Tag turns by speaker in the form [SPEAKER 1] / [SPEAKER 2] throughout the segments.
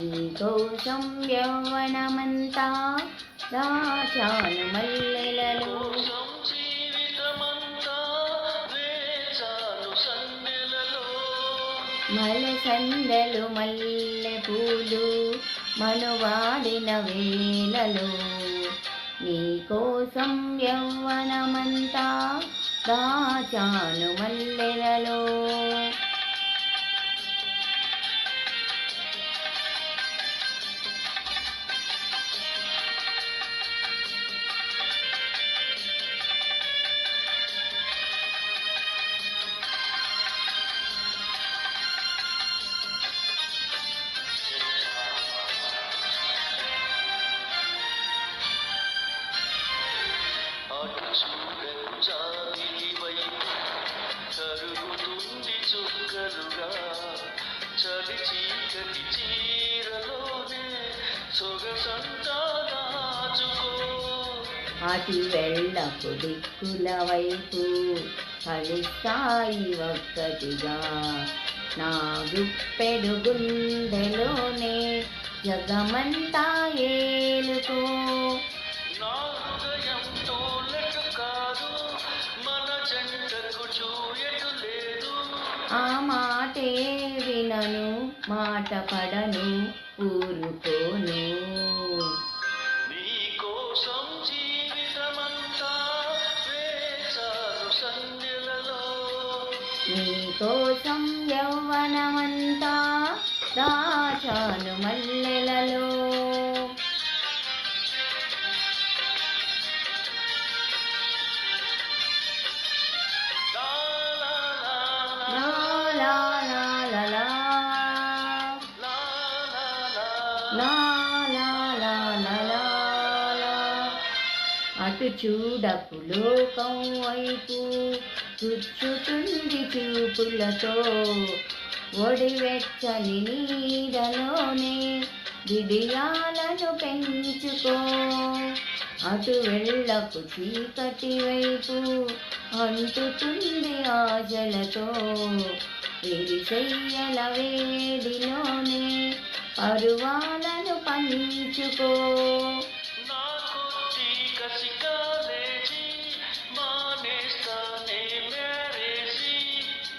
[SPEAKER 1] కోసం యవ్వనమంతా దాచాను మల్లెలలో
[SPEAKER 2] మలసందలు
[SPEAKER 1] మల్లె పూలు మనువాడిన వేళలో. నీకోసం యవ్వనమంతా దాచాను మల్లెలలో
[SPEAKER 2] చలి చీకటి చీరలోనే సొగసంతాచుకో
[SPEAKER 1] అతి వెళ్ళకు దిక్కుల వైపు కలిస్తాయి ఒక్కటిగా. నా గుప్పెడు గుండెలోనే జగమంతా
[SPEAKER 2] ఏలుతో.
[SPEAKER 1] ఆ మాటే పడను మాట పడను ఊరుకోను.
[SPEAKER 2] కోసం
[SPEAKER 1] యౌవనమంతా రాజాను మల్లెలలో. అటు చూడపు లోకం వైపు కూర్చుతుంది చూపులతో. ఒడివెచ్చని నీడలోనే విడియాలను పెంచుకో. అటు వెళ్ళకు చీకటి వైపు అంటుతుంది ఆశలతో విరిసెయ్యల వేడిలోనే పరువాలను పంచుకో.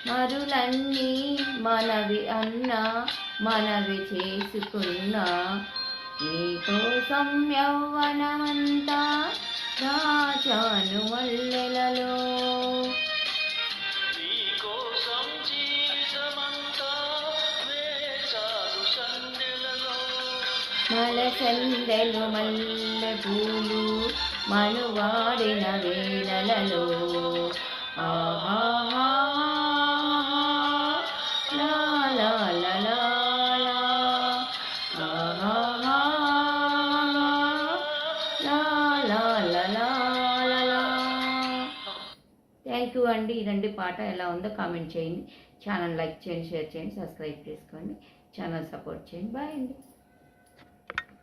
[SPEAKER 1] మరులన్నీ మనవి అన్న మనవి చేసుకున్నా. నీకోసం
[SPEAKER 2] సంయవనమంతా రాజాను వల్లెలలో.
[SPEAKER 1] మలసందెలు మల్లె పూలు మనువాడిన వేళలలో ఆహా థ్యాంక్ యూ అండి. ఇదండి పాట. ఎలా ఉందో కామెంట్ చేయండి. ఛానల్ లైక్ చేయండి షేర్ చేయండి సబ్స్క్రైబ్ చేసుకోండి. ఛానల్ సపోర్ట్ చేయండి. బాయ్ అండి.